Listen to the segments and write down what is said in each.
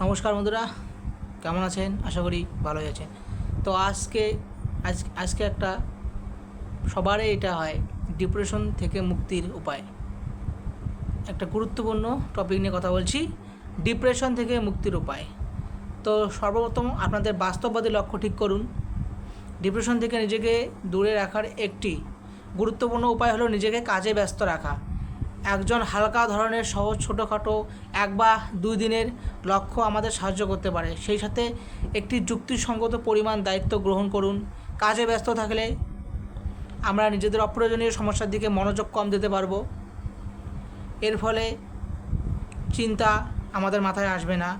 নমস্কার বন্ধুরা, কেমন আছেন? আশা করি ভালোই আছেন। তো আজকে, আজ, আজকে একটা সবারই এটা হয় ডিপ্রেশন থেকে মুক্তির উপায়। একটা গুরুত্বপূর্ণ টপিক নিয়ে কথা বলছি ডিপ্রেশন থেকে মুক্তির উপায়। তো সর্বপ্রথম আপনাদের বাস্তববাদী লক্ষ্য ঠিক করুন। ডিপ্রেশন থেকে নিজেকে দূরে রাখার একটি গুরুত্বপূর্ণ উপায় হলো নিজেকে কাজে ব্যস্ত রাখা। একজন হালকা ধরনের সহজ ছোটোখাটো এক বা দুই দিনের লক্ষ্য আমাদের সাহায্য করতে পারে। সেই সাথে একটি যুক্তিসঙ্গত পরিমাণ দায়িত্ব গ্রহণ করুন। কাজে ব্যস্ত থাকলে আমরা নিজেদের অপ্রয়োজনীয় সমস্যার দিকে মনোযোগ কম দিতে পারব। এর ফলে চিন্তা আমাদের মাথায় আসবে না।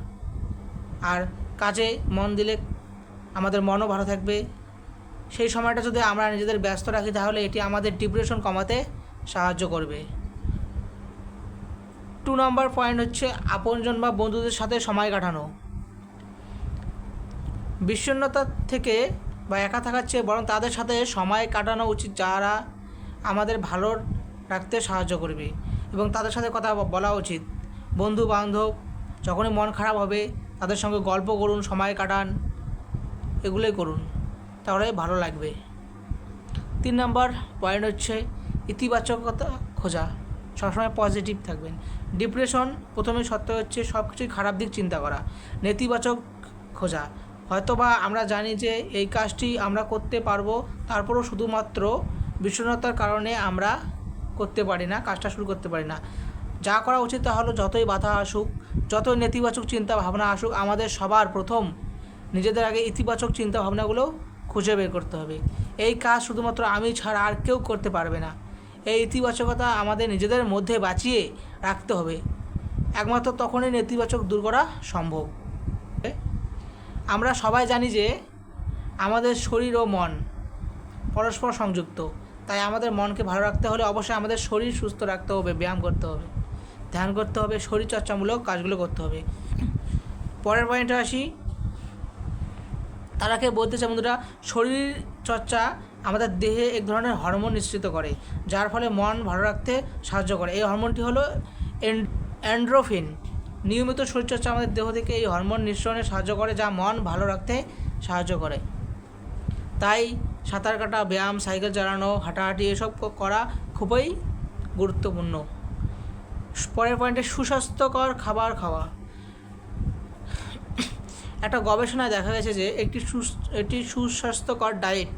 আর কাজে মন দিলে আমাদের মনও ভালো থাকবে। সেই সময়টা যদি আমরা নিজেদের ব্যস্ত রাখি, তাহলে এটি আমাদের ডিপ্রেশন কমাতে সাহায্য করবে। টু নম্বর পয়েন্ট হচ্ছে আপনজন বা বন্ধুদের সাথে সময় কাটানো। বিষণ্ণতা থেকে বা একা থাকার চেয়ে বরং তাদের সাথে সময় কাটানো উচিত যারা আমাদের ভালো রাখতে সাহায্য করবে এবং তাদের সাথে কথা বলা উচিত। বন্ধু বান্ধব যখনই মন খারাপ হবে, তাদের সঙ্গে গল্প করুন, সময় কাটান, এগুলোই করুন তাহলে ভালো লাগবে। তিন নম্বর পয়েন্ট হচ্ছে ইতিবাচকতা খোঁজা। সবসময় পজিটিভ থাকবেন। ডিপ্রেশন প্রথমে সত্য হচ্ছে সব কিছুই খারাপ দিক চিন্তা করা, নেতিবাচক খোঁজা। হয়তোবা আমরা জানি যে এই কাজটি আমরা করতে পারব, তারপরও শুধুমাত্র বিষণ্ণতার কারণে আমরা করতে পারি না, কাজটা শুরু করতে পারি না। যা করা উচিত তা হলো যতই বাধা আসুক, যতই নেতিবাচক চিন্তা ভাবনা আসুক, আমাদের সবার প্রথম নিজেদের আগে ইতিবাচক চিন্তা ভাবনাগুলো খুঁজে বের করতে হবে। এই কাজ শুধুমাত্র আমি ছাড়া আর কেউ করতে পারবে না। এই ইতিবাচকতা আমাদের নিজেদের মধ্যে বাঁচিয়ে রাখতে হবে। একমাত্র তখনই নেতিবাচক দূর করা সম্ভব। আমরা সবাই জানি যে আমাদের শরীর ও মন পরস্পর সংযুক্ত। তাই আমাদের মনকে ভালো রাখতে হলে অবশ্যই আমাদের শরীর সুস্থ রাখতে হবে, ব্যায়াম করতে হবে, ধ্যান করতে হবে, শরীরচর্চামূলক কাজগুলো করতে হবে। পরের পয়েন্টে আসি। তারাকে বলতে চাই, বন্ধুরা, শরীর চর্চা আমাদের দেহে এক ধরনের হরমোন নিঃসৃত করে, যার ফলে মন ভালো রাখতে সাহায্য করে। এই হরমোনটি হলো অ্যান্ড্রোফিন। নিয়মিত শরীরচর্চা আমাদের দেহ থেকে এই হরমোন নিঃসরণে সাহায্য করে, যা মন ভালো রাখতে সাহায্য করে। তাই সাঁতার কাটা, ব্যায়াম, সাইকেল চালানো, হাঁটাহাঁটি, এসব করা খুবই গুরুত্বপূর্ণ। পরের পয়েন্টে সুস্বাস্থ্যকর খাবার খাওয়া। একটা গবেষণায় দেখা গেছে যে একটি একটি সুস্বাস্থ্যকর ডায়েট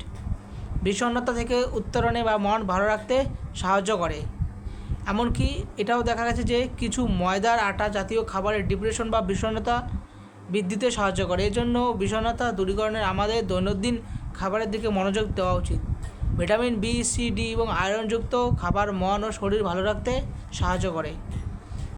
বিষণ্ণতা থেকে উত্তরণে বা মন ভালো রাখতে সাহায্য করে। এমনকি এটাও দেখা গেছে যে কিছু ময়দার আটা জাতীয় খাবারের ডিপ্রেশন বা বিষণ্ণতা বৃদ্ধিতে সাহায্য করে। এজন্য বিষণ্ণতা দূরীকরণের আমাদের দৈনন্দিন খাবারের দিকে মনোযোগ দেওয়া উচিত। ভিটামিন বি সি ডি এবং আয়রনযুক্ত খাবার মন ও শরীর ভালো রাখতে সাহায্য করে।